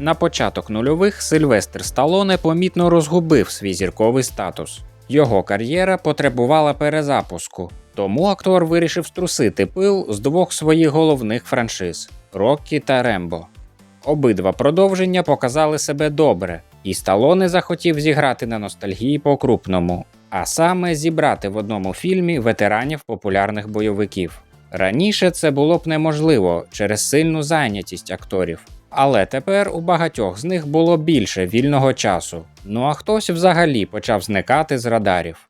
На початок нульових Сильвестр Сталоне помітно розгубив свій зірковий статус. Його кар'єра потребувала перезапуску, тому актор вирішив струсити пил з двох своїх головних франшиз Роккі та Рембо. Обидва продовження показали себе добре, і Сталоне захотів зіграти на ностальгії по-крупному, а саме зібрати в одному фільмі ветеранів популярних бойовиків. Раніше це було б неможливо через сильну зайнятість акторів. Але тепер у багатьох з них було більше вільного часу. Ну а хтось взагалі почав зникати з радарів.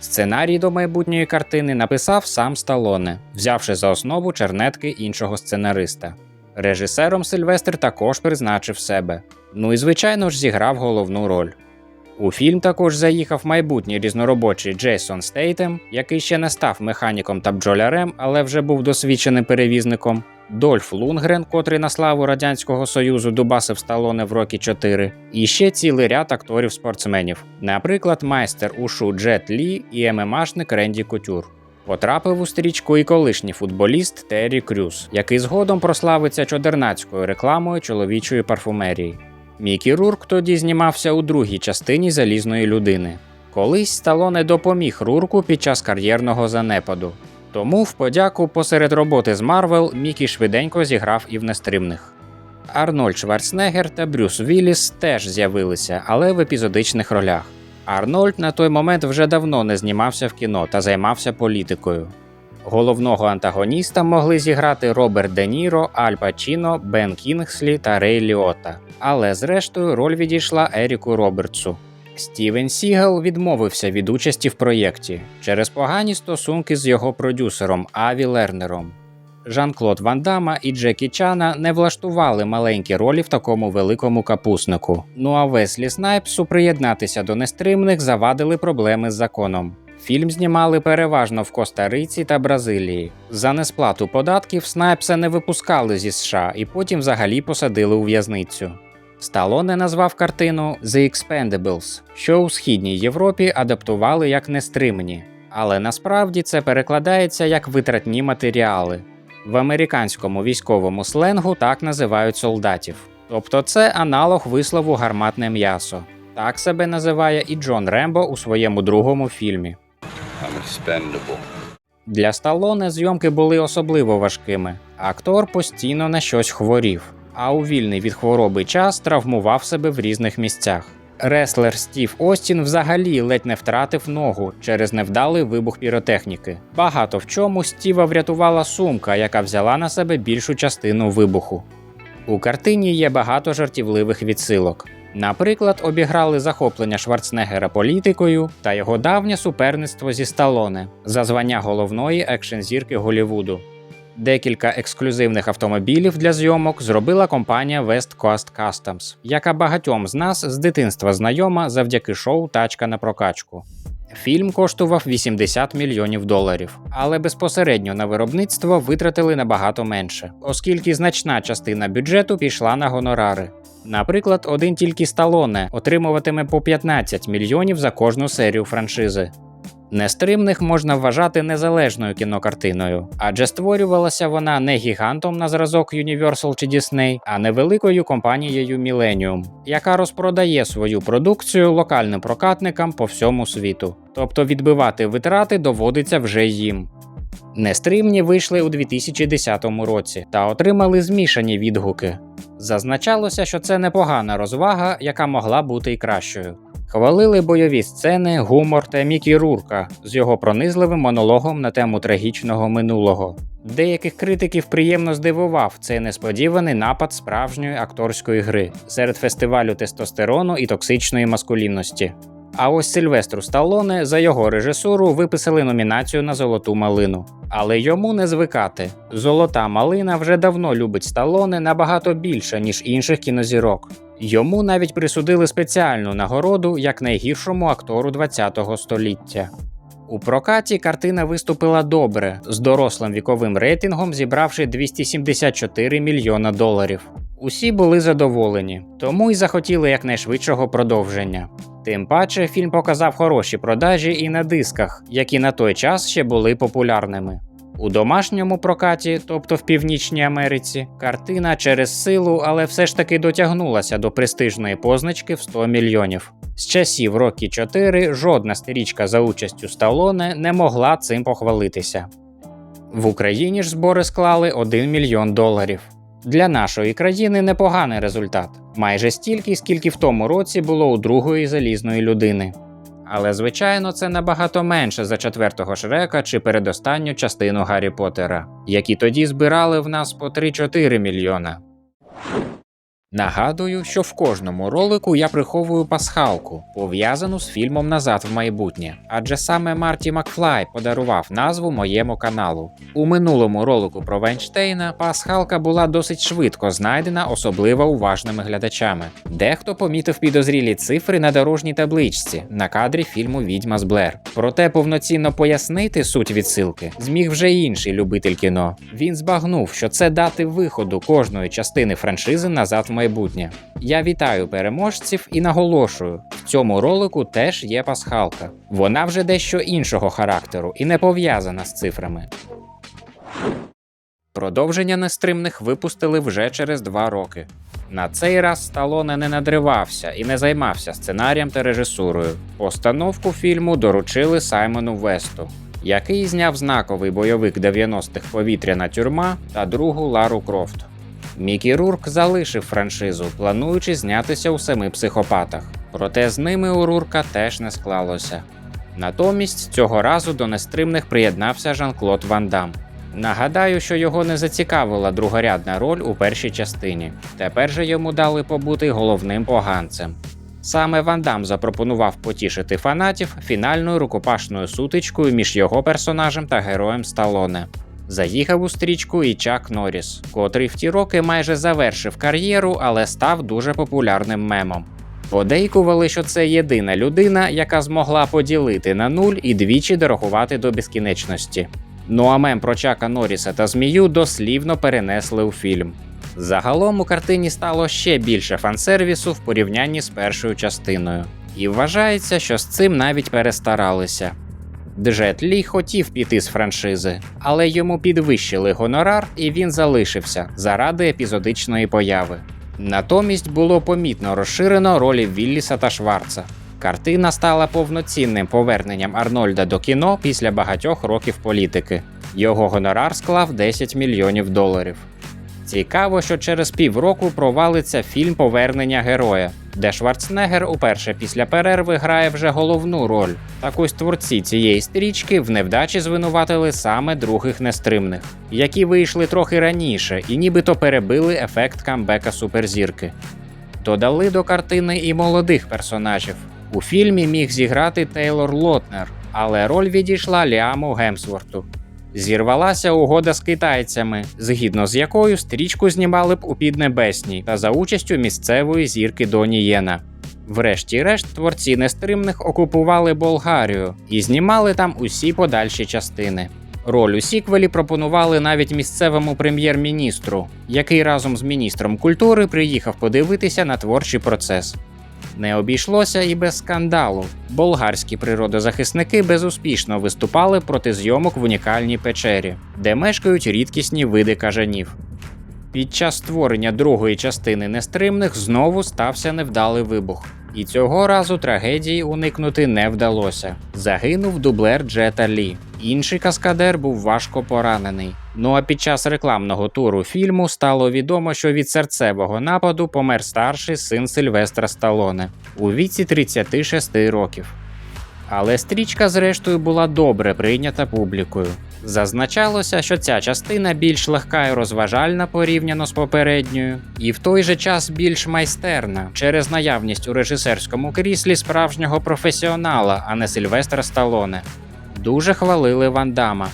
Сценарій до майбутньої картини написав сам Сталоне, взявши за основу чернетки іншого сценариста. Режисером Сильвестр також призначив себе. Ну і звичайно ж зіграв головну роль. У фільм також заїхав майбутній різноробочий Джейсон Стейтем, який ще не став механіком та бджолярем, але вже був досвідченим перевізником. Дольф Лунгрен, котрий на славу Радянського Союзу дубасив Сталоне в рокі 4, і ще цілий ряд акторів-спортсменів, наприклад, майстер ушу Джет Лі і ММАшник Ренді Кутюр. Потрапив у стрічку і колишній футболіст Террі Крюс, який згодом прославиться чодернацькою рекламою чоловічої парфумерії. Мікі Рурк тоді знімався у другій частині залізної людини. Колись Сталоне допоміг Рурку під час кар'єрного занепаду. Тому в подяку посеред роботи з Марвел Мікі швиденько зіграв і в нестримних. Арнольд Шварценеггер та Брюс Вілліс теж з'явилися, але в епізодичних ролях. Арнольд на той момент вже давно не знімався в кіно та займався політикою. Головного антагоніста могли зіграти Роберт Де Ніро, Аль Пачіно, Бен Кінгслі та Рей Ліота. Але зрештою роль відійшла Еріку Робертсу. Стівен Сігел відмовився від участі в проєкті через погані стосунки з його продюсером Аві Лернером. Жан-Клод Ван Дамма і Джекі Чана не влаштували маленькі ролі в такому великому капуснику. Ну а Веслі Снайпсу приєднатися до нестримних завадили проблеми з законом. Фільм знімали переважно в Коста-Риці та Бразилії. За несплату податків Снайпса не випускали зі США і потім взагалі посадили у в'язницю. Сталоне назвав картину The Expendables, що у східній Європі адаптували як нестримні, але насправді це перекладається як витратні матеріали. В американському військовому сленгу так називають солдатів. Тобто це аналог вислову гарматне м'ясо. Так себе називає і Джон Рембо у своєму другому фільмі. Для Сталоне зйомки були особливо важкими. Актор постійно на щось хворів, а у вільний від хвороби час травмував себе в різних місцях. Реслер Стів Остін взагалі ледь не втратив ногу через невдалий вибух піротехніки. Багато в чому Стіва врятувала сумка, яка взяла на себе більшу частину вибуху. У картині є багато жартівливих відсилок. Наприклад, обіграли захоплення Шварценеггера політикою та його давнє суперництво зі Сталоне за звання головної екшн-зірки Голлівуду. Декілька ексклюзивних автомобілів для зйомок зробила компанія West Coast Customs, яка багатьом з нас з дитинства знайома завдяки шоу Тачка на прокачку. Фільм коштував 80 мільйонів доларів, але безпосередньо на виробництво витратили набагато менше, оскільки значна частина бюджету пішла на гонорари. Наприклад, один тільки Сталоне отримуватиме по 15 мільйонів за кожну серію франшизи. Нестримних можна вважати незалежною кінокартиною, адже створювалася вона не гігантом на зразок Universal чи Disney, а невеликою компанією Millennium, яка розпродає свою продукцію локальним прокатникам по всьому світу. Тобто відбивати витрати доводиться вже їм. Нестримні вийшли у 2010 році та отримали змішані відгуки. Зазначалося, що це непогана розвага, яка могла бути й кращою. Хвалили бойові сцени, гумор та Мікі Рурка з його пронизливим монологом на тему трагічного минулого. Деяких критиків приємно здивував цей несподіваний напад справжньої акторської гри серед фестивалю тестостерону і токсичної маскулінності. А ось Сильвестру Сталоне за його режисуру виписали номінацію на золоту малину. Але йому не звикати. Золота малина вже давно любить Сталоне набагато більше, ніж інших кінозірок. Йому навіть присудили спеціальну нагороду як найгіршому актору ХХ століття. У прокаті картина виступила добре, з дорослим віковим рейтингом зібравши 274 мільйона доларів. Усі були задоволені, тому й захотіли якнайшвидшого продовження. Тим паче фільм показав хороші продажі і на дисках, які на той час ще були популярними. У домашньому прокаті, тобто в Північній Америці, картина через силу, але все ж таки дотягнулася до престижної позначки в 100 мільйонів. З часів Рокі 4 жодна стрічка за участю Сталоне не могла цим похвалитися. В Україні ж збори склали 1 мільйон доларів. Для нашої країни непоганий результат майже стільки, скільки в тому році було у другої залізної людини. Але звичайно, це набагато менше за четвертого Шрека чи передостанню частину Гаррі Поттера, які тоді збирали в нас по 3-4 мільйона. Нагадую, що в кожному ролику я приховую пасхалку, пов'язану з фільмом Назад в майбутнє, адже саме Марті Макфлай подарував назву моєму каналу. У минулому ролику про Вайнштейна пасхалка була досить швидко знайдена, особливо уважними глядачами. Дехто помітив підозрілі цифри на дорожній табличці на кадрі фільму Відьма з Блер. Проте повноцінно пояснити суть відсилки зміг вже інший любитель кіно. Він збагнув, що це дати виходу кожної частини франшизи назад в майбутнє. Я вітаю переможців і наголошую, в цьому ролику теж є пасхалка. Вона вже дещо іншого характеру і не пов'язана з цифрами. Продовження нестримних випустили вже через два роки. На цей раз Сталоне не надривався і не займався сценарієм та режисурою. Постановку фільму доручили Саймону Весту, який зняв знаковий бойовик 90-х повітряна тюрма та другу Лару Крофт. Мікі Рурк залишив франшизу, плануючи знятися у семи психопатах. Проте з ними у Рурка теж не склалося. Натомість цього разу до нестримних приєднався Жан-Клод Ван Дам. Нагадаю, що його не зацікавила другорядна роль у першій частині. Тепер же йому дали побути головним поганцем. Саме Ван Дам запропонував потішити фанатів фінальною рукопашною сутичкою між його персонажем та героєм Сталоне. Заїхав у стрічку і Чак Норріс, котрий в ті роки майже завершив кар'єру, але став дуже популярним мемом. Подейкували, що це єдина людина, яка змогла поділити на нуль і двічі дорахувати до безкінечності. Ну а мем про Чака Норріса та змію дослівно перенесли у фільм. Загалом у картині стало ще більше фансервісу в порівнянні з першою частиною, і вважається, що з цим навіть перестаралися. Джет Лі хотів піти з франшизи, але йому підвищили гонорар, і він залишився заради епізодичної появи. Натомість було помітно розширено ролі Вілліса та Шварца. Картина стала повноцінним поверненням Арнольда до кіно після багатьох років політики. Його гонорар склав 10 мільйонів доларів. Цікаво, що через півроку провалиться фільм Повернення героя, де Шварценеггер уперше після перерви грає вже головну роль. Так ось творці цієї стрічки в невдачі звинуватили саме других нестримних, які вийшли трохи раніше і нібито перебили ефект камбека суперзірки. Додали до картини і молодих персонажів. У фільмі міг зіграти Тейлор Лотнер, але роль відійшла Ліаму Гемсворту. Зірвалася угода з китайцями, згідно з якою стрічку знімали б у Піднебесній та за участю місцевої зірки Доні Єна. Врешті-решт, творці нестримних окупували Болгарію і знімали там усі подальші частини. Роль у сіквелі пропонували навіть місцевому прем'єр-міністру, який разом з міністром культури приїхав подивитися на творчий процес. Не обійшлося і без скандалу. Болгарські природозахисники безуспішно виступали проти зйомок в унікальній печері, де мешкають рідкісні види кажанів. Під час створення другої частини нестримних знову стався невдалий вибух. І цього разу трагедії уникнути не вдалося. Загинув дублер Джета Лі. Інший каскадер був важко поранений. Ну а під час рекламного туру фільму стало відомо, що від серцевого нападу помер старший син Сильвестра Сталоне у віці 36 років. Але стрічка, зрештою, була добре прийнята публікою. Зазначалося, що ця частина більш легка і розважальна порівняно з попередньою, і в той же час більш майстерна через наявність у режисерському кріслі справжнього професіонала, а не Сильвестра Сталоне. Дуже хвалили Ван Дама.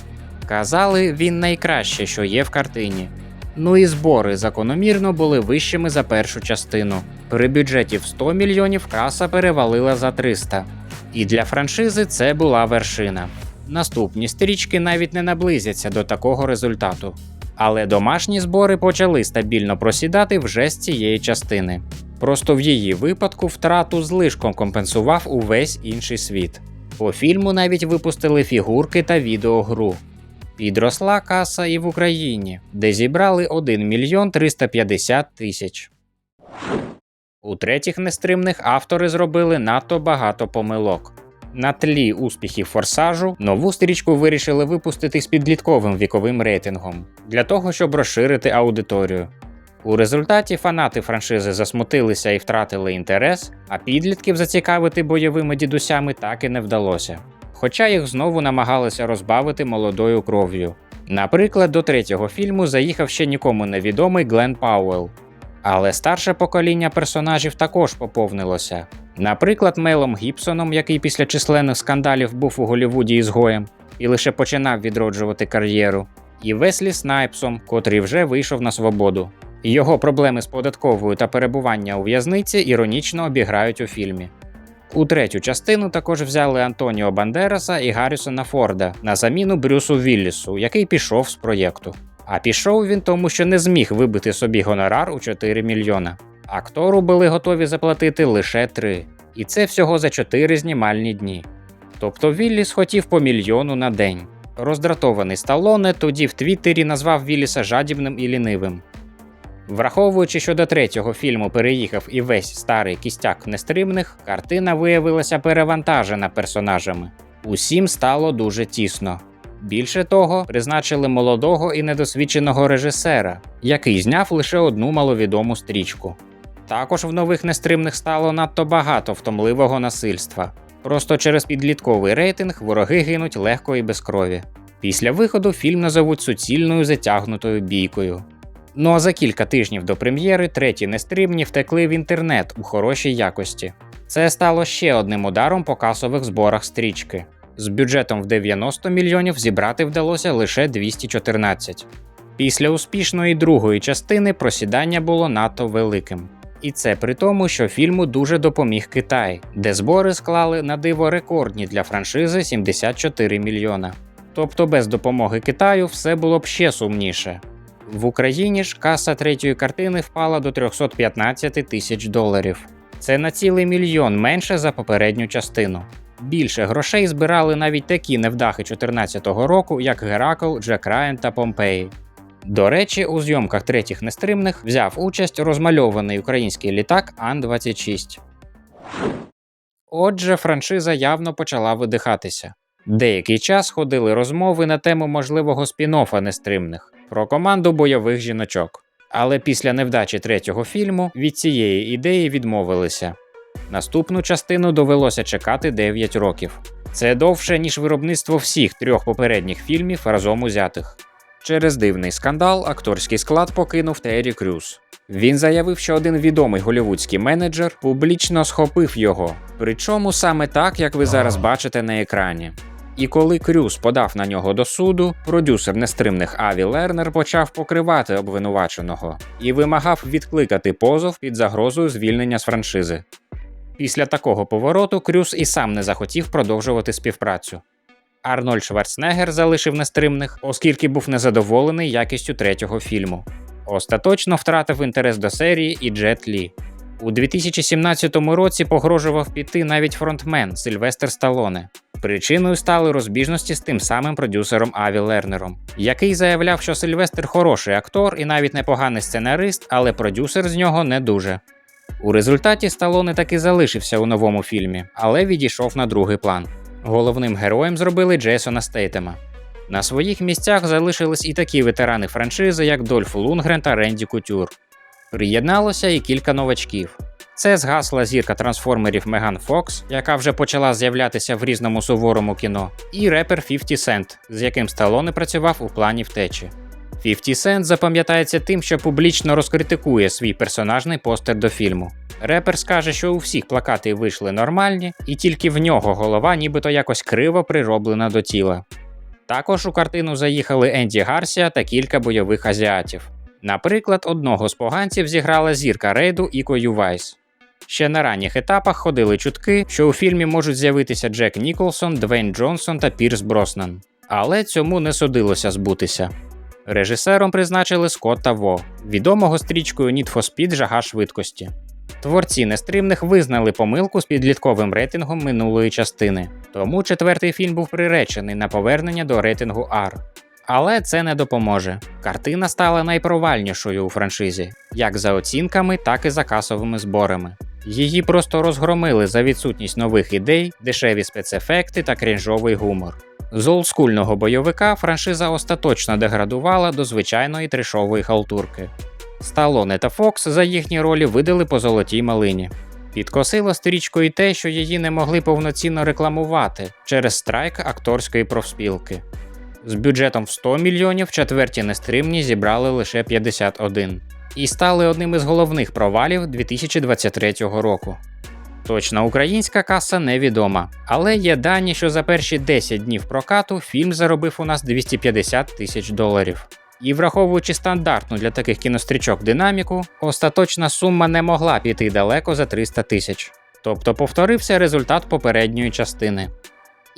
Казали, він найкраще, що є в картині. Ну і збори закономірно були вищими за першу частину. При бюджеті в 100 мільйонів каса перевалила за 300. І для франшизи це була вершина. Наступні стрічки навіть не наблизяться до такого результату. Але домашні збори почали стабільно просідати вже з цієї частини. Просто в її випадку втрату злишком компенсував увесь інший світ. По фільму навіть випустили фігурки та відеогру. Підросла каса і в Україні, де зібрали 1 мільйон 350 тисяч. У третіх нестримних автори зробили надто багато помилок. На тлі успіхів форсажу нову стрічку вирішили випустити з підлітковим віковим рейтингом для того, щоб розширити аудиторію. У результаті фанати франшизи засмутилися і втратили інтерес, а підлітків зацікавити бойовими дідусями так і не вдалося. Хоча їх знову намагалися розбавити молодою кров'ю. Наприклад, до третього фільму заїхав ще нікому невідомий Глен Пауелл. Але старше покоління персонажів також поповнилося. Наприклад, Мелом Гібсоном, який після численних скандалів був у Голлівуді ізгоєм і лише починав відроджувати кар'єру, і Веслі Снайпсом, котрий вже вийшов на свободу. Його проблеми з податковою та перебування у в'язниці іронічно обіграють у фільмі. У третю частину також взяли Антоніо Бандераса і Гаррісона Форда на заміну Брюсу Віллісу, який пішов з проєкту. А пішов він тому, що не зміг вибити собі гонорар у 4 мільйона. Актору були готові заплатити лише 3. І це всього за 4 знімальні дні. Тобто Вілліс хотів по мільйону на день. Роздратований Сталоне тоді в Твіттері назвав Вілліса жадібним і лінивим. Враховуючи, що до третього фільму переїхав і весь старий кістяк нестримних, картина виявилася перевантажена персонажами. Усім стало дуже тісно. Більше того, призначили молодого і недосвідченого режисера, який зняв лише одну маловідому стрічку. Також в нових нестримних стало надто багато втомливого насильства. Просто через підлітковий рейтинг вороги гинуть легко і без крові. Після виходу фільм назовуть суцільною затягнутою бійкою. Ну а за кілька тижнів до прем'єри треті нестримні втекли в інтернет у хорошій якості. Це стало ще одним ударом по касових зборах стрічки. З бюджетом в 90 мільйонів зібрати вдалося лише 214. Після успішної другої частини просідання було надто великим. І це при тому, що фільму дуже допоміг Китай, де збори склали на диво рекордні для франшизи 74 мільйона. Тобто без допомоги Китаю все було б ще сумніше. В Україні ж каса третьої картини впала до 315 тисяч доларів. Це на цілий мільйон менше за попередню частину. Більше грошей збирали навіть такі невдахи 2014 року, як Геракл, Джек Райан та Помпеї. До речі, у зйомках третіх нестримних взяв участь розмальований український літак Ан-26. Отже, франшиза явно почала видихатися. Деякий час ходили розмови на тему можливого спін-оффа нестримних про команду бойових жіночок. Але після невдачі третього фільму від цієї ідеї відмовилися. Наступну частину довелося чекати 9 років. Це довше, ніж виробництво всіх трьох попередніх фільмів разом узятих. Через дивний скандал акторський склад покинув Террі Крюс. Він заявив, що один відомий голівудський менеджер публічно схопив його, причому саме так, як ви зараз бачите на екрані. І коли Крюс подав на нього до суду, продюсер нестримних Аві Лернер почав покривати обвинуваченого і вимагав відкликати позов під загрозою звільнення з франшизи. Після такого повороту Крюс і сам не захотів продовжувати співпрацю. Арнольд Шварценеггер залишив нестримних, оскільки був незадоволений якістю третього фільму. Остаточно втратив інтерес до серії і Джет Лі. У 2017 році погрожував піти навіть фронтмен Сильвестр Сталоне. Причиною стали розбіжності з тим самим продюсером Аві Лернером, який заявляв, що Сильвестр хороший актор і навіть непоганий сценарист, але продюсер з нього не дуже. У результаті Сталоне таки залишився у новому фільмі, але відійшов на другий план. Головним героєм зробили Джейсона Стейтема. На своїх місцях залишились і такі ветерани франшизи, як Дольф Лунгрен та Ренді Кутюр. Приєдналося і кілька новачків. Це згасла зірка трансформерів Меган Фокс, яка вже почала з'являтися в різному суворому кіно, і репер 50 Cent, з яким Сталоне працював у плані втечі. 50 Cent запам'ятається тим, що публічно розкритикує свій персонажний постер до фільму. Репер скаже, що у всіх плакати вийшли нормальні, і тільки в нього голова нібито якось криво прироблена до тіла. Також у картину заїхали Енді Гарсія та кілька бойових азіатів. Наприклад, одного з поганців зіграла зірка рейду Іко Ювайс. Ще на ранніх етапах ходили чутки, що у фільмі можуть з'явитися Джек Ніколсон, Двейн Джонсон та Пірс Броснан. Але цьому не судилося збутися. Режисером призначили Скотта Во, відомого стрічкою Need for Speed Жага швидкості. Творці нестримних визнали помилку з підлітковим рейтингом минулої частини, тому четвертий фільм був приречений на повернення до рейтингу R. Але це не допоможе. Картина стала найпровальнішою у франшизі, як за оцінками, так і за касовими зборами. Її просто розгромили за відсутність нових ідей, дешеві спецефекти та крінжовий гумор. З олдскульного бойовика франшиза остаточно деградувала до звичайної трешової халтурки. Сталоне та Фокс за їхні ролі видали по золотій малині. Підкосило стрічку і те, що її не могли повноцінно рекламувати через страйк акторської профспілки. З бюджетом в 100 мільйонів четверті нестримні зібрали лише 51 і стали одним із головних провалів 2023 року. Точна українська каса невідома, але є дані, що за перші 10 днів прокату фільм заробив у нас 250 тисяч доларів. І враховуючи стандартну для таких кінострічок динаміку, остаточна сума не могла піти далеко за 300 тисяч. Тобто повторився результат попередньої частини.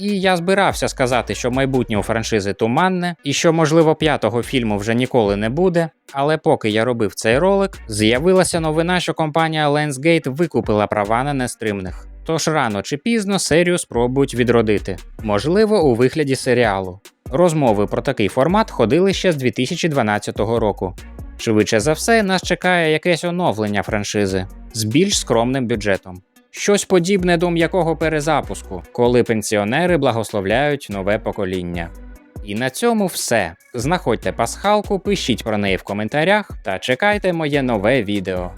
І я збирався сказати, що майбутнє у франшизи туманне, і що, можливо, п'ятого фільму вже ніколи не буде. Але поки я робив цей ролик, з'явилася новина, що компанія Lionsgate викупила права на нестримних. Тож рано чи пізно серію спробують відродити, можливо, у вигляді серіалу. Розмови про такий формат ходили ще з 2012 року. Швидше за все, нас чекає якесь оновлення франшизи з більш скромним бюджетом. Щось подібне до м'якого перезапуску, коли пенсіонери благословляють нове покоління. І на цьому все. Знаходьте пасхалку, пишіть про неї в коментарях та чекайте моє нове відео.